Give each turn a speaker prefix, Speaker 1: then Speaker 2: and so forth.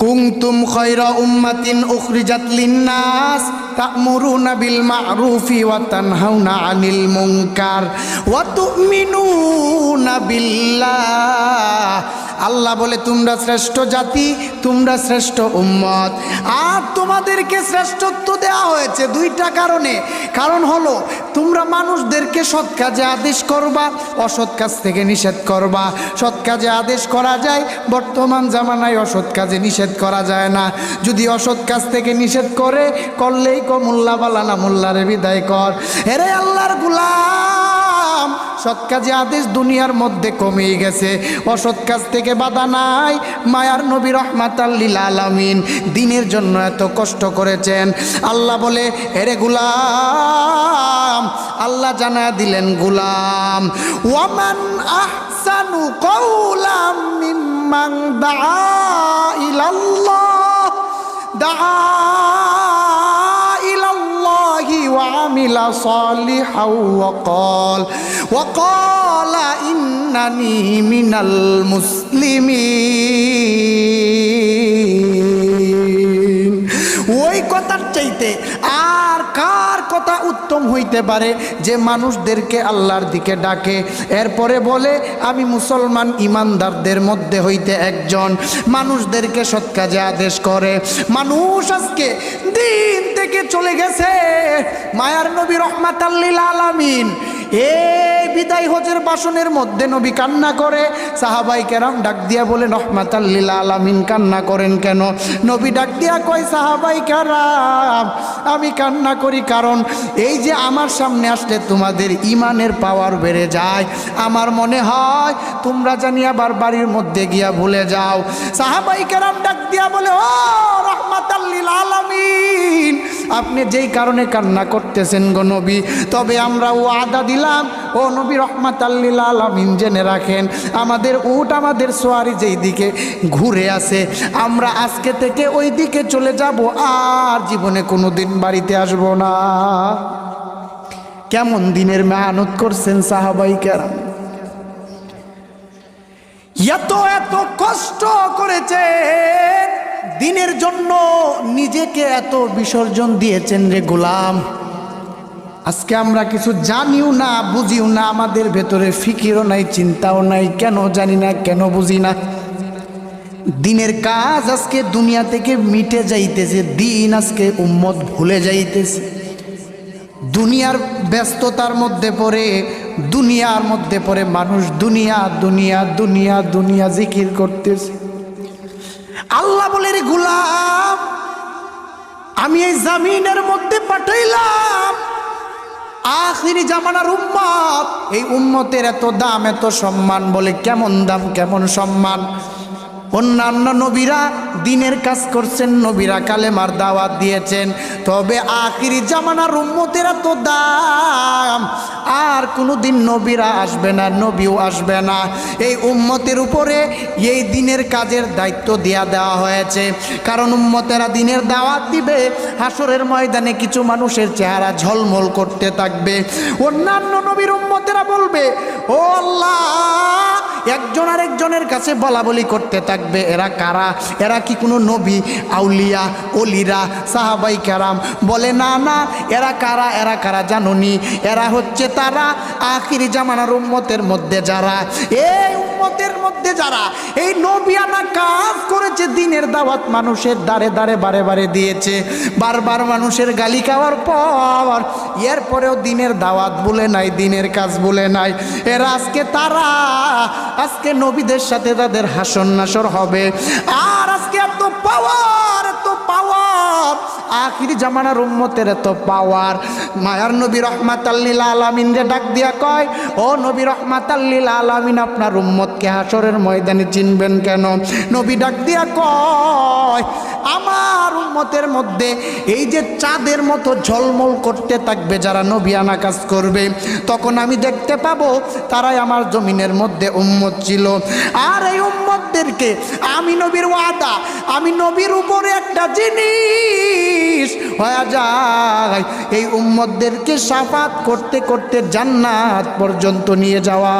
Speaker 1: কুনতুম খয়রা উম্মাতিন উখরিজাত লিন্নাস তা'মুরুনা বিল মা'রুফি ওয়া তানহাউনা 'আনিল মুনকার। ওয়া তু'মিনুনা বিল্লাহ। আল্লাহ বলে, তোমরা শ্রেষ্ঠ জাতি, তোমরা শ্রেষ্ঠ উম্মত। আর তোমাদেরকে শ্রেষ্ঠত্ব দেওয়া হয়েছে দুইটা কারণে। কারণ হলো, তোমরা মানুষদেরকে সৎ কাজে আদেশ করবা, অসৎ কাজ থেকে নিষেধ করবা। সৎ কাজে আদেশ করা যায়, বর্তমান জামানায় অসৎ কাজে নিষেধ করা যায় না। যদি অসৎ কাজ থেকে নিষেধ করে, করলেই ক মোল্লা বালানা মোল্লারে বিদায় কর। হেরে আল্লাহর গুলাম! সৎ কাজে আদেশ দুনিয়ার মধ্যে কমে গেছে। অসৎ কাজ থেকে বাধা নাই। মায়ার নবী রহমাতাল্লিল আলামিন দিনের জন্য এত কষ্ট করেছেন। আল্লাহ বলে হেরে গুলাম, আল্লাহ জানা দিলেন গুলাম। ওয়ামান আহসানু কৌলাম মিম্মান দা ইলাল্লাহ দা وعمل صالحا وقال وقال إنني من المسلمين ওই কথার চাইতে আর কার কথা উত্তম হইতে পারে যে মানুষদেরকে আল্লাহর দিকে ডাকে এরপরে বলে আমি মুসলমান ইমানদারদের মধ্যে হইতে একজন মানুষদেরকে সৎ কাজে আদেশ করে মানুষ আজকে দিন থেকে চলে গেছে মায়ার নবী রহমাত আলামিন। এই বিদায় হজের বাসনের মধ্যে নবী কান্না করে, সাহাবাই কেরাম ডাক দিয়া বলে রহমাত আলামিন, কান্না করেন কেন? নবী ডাক দিয়া কয়, সাহাবাই কেরাম, আমি কান্না করি কারণ এই যে আমার সামনে আসলে তোমাদের ইমানের পাওয়ার বেড়ে যায়। আমার মনে হয় তোমরা জানি আবার বাড়ির মধ্যে গিয়া ভুলে যাও। সাহাবাই কেরাম ডাক দিয়া বলে, ও রহমাত আলামিন আপনি যেই কারণে কান্না করতেছেন গো নবী, তবে আমরা ও আদা দিলাম, ও নবী রহমাত আল্লিল আলামিন জেনে রাখেন, আমাদের উট আমাদের সোয়ারি যেই দিকে ঘুরে আসে, আমরা আজকে থেকে ওই দিকে চলে যাব, আর জীবনে কোনো দিন বাড়িতে আসব না। কেমন দিনের মেহনত করছেন সাহাবাই কেরাম। এত এত কষ্ট করেছেন দিনের জন্য। নিজেকে এত বিসর্জন দিয়েছেন রে গোলাম। আজকে আমরা কিছু জানিও না, বুঝিও না, আমাদের ভেতরে ফিকিরও নাই, চিন্তাও নাই, কেন জানি না, কেন বুঝি না। দিনের কাজ আজকে দুনিয়া থেকে মিটে যাইতেছে, দিন আজকে উম্মত ভুলে যাইতেছে। দুনিয়ার ব্যস্ততার মধ্যে পড়ে, দুনিয়ার মধ্যে পড়ে মানুষ দুনিয়া দুনিয়া দুনিয়া দুনিয়া জিকির করতেছে। আল্লাহ বলে রে গুলাম আমি এই জামিনের মধ্যে পাঠাইলাম। আখিরি জামানার উম্মত। এই উম্মতের এত দাম, এত সম্মান বলে কেমন দাম, কেমন সম্মান? অন্যান্য নবীরা দিনের কাজ করছেন, নবীরা কালেমার দাওয়াত দিয়েছেন। তবে আখিরি জামানার উম্মতের তো দাম। আর কোনো দিন নবীরা আসবে না, নবীও আসবে না। এই উম্মতের উপরে এই দিনের কাজের দায়িত্ব দেয়া দেওয়া হয়েছে। কারণ উম্মতেরা দিনের দাওয়াত দিবে হাসরের ময়দানে কিছু মানুষের চেহারা ঝলমল করতে থাকবে। অন্যান্য নবীর উম্মতেরা বলবে, ও আল্লাহ একজন আরেকজনের কাছে বলা বলি করতে থাকবে। এরা কারা? এরা কি কোনো নবী? আউলিয়া অলিরা সাহাবাই কারাম বলে, না না, এরা কারা? এরা কারা জানুনি? এরা হচ্ছে তারা আখিরি জামানার উম্মতের মধ্যে যারা। এই উম্মতের মধ্যে যারা, এই নবিয়ানা কাজ করেছে, দিনের দাওয়াত মানুষের দাঁড়ে দাঁড়ে, বারে বারে দিয়েছে। বারবার মানুষের গালি খাওয়ার পর, এরপরেও দিনের দাওয়াত বলে নাই, দিনের কাজ বলে নাই। এরা আজকে তারা আজকে নবীদের সাথে তাদের হাসন নাসর হবে। আর আজকে এত পাওয়ার এত পাওয়ার আখির জামানার উম্মতের এত পাওয়ার মায়ার নবী রহমাত আল্লিল আলামিন রে ডাক দিয়া কয়, ও নবী রহমাত আল্লিল আলামিন, আপনার উম্মতকে হাসরের ময়দানে চিনবেন কেন? নবী ডাক দিয়া কয়, আমার উম্মতের মধ্যে এই যে চাঁদের মতো ঝলমল করতে থাকবে যারা নবী আনা কাজ করবে, তখন আমি দেখতে পাবো তারাই আমার জমিনের মধ্যে উম্মত ছিল। আর এই উম্মতদেরকে আমি নবীর ওয়াদা, আমি নবীর উপরে একটা জিনিস হয়ে যায়। এই উম্মদদেরকে সাফাত করতে করতে জান্নাত পর্যন্ত নিয়ে যাওয়া।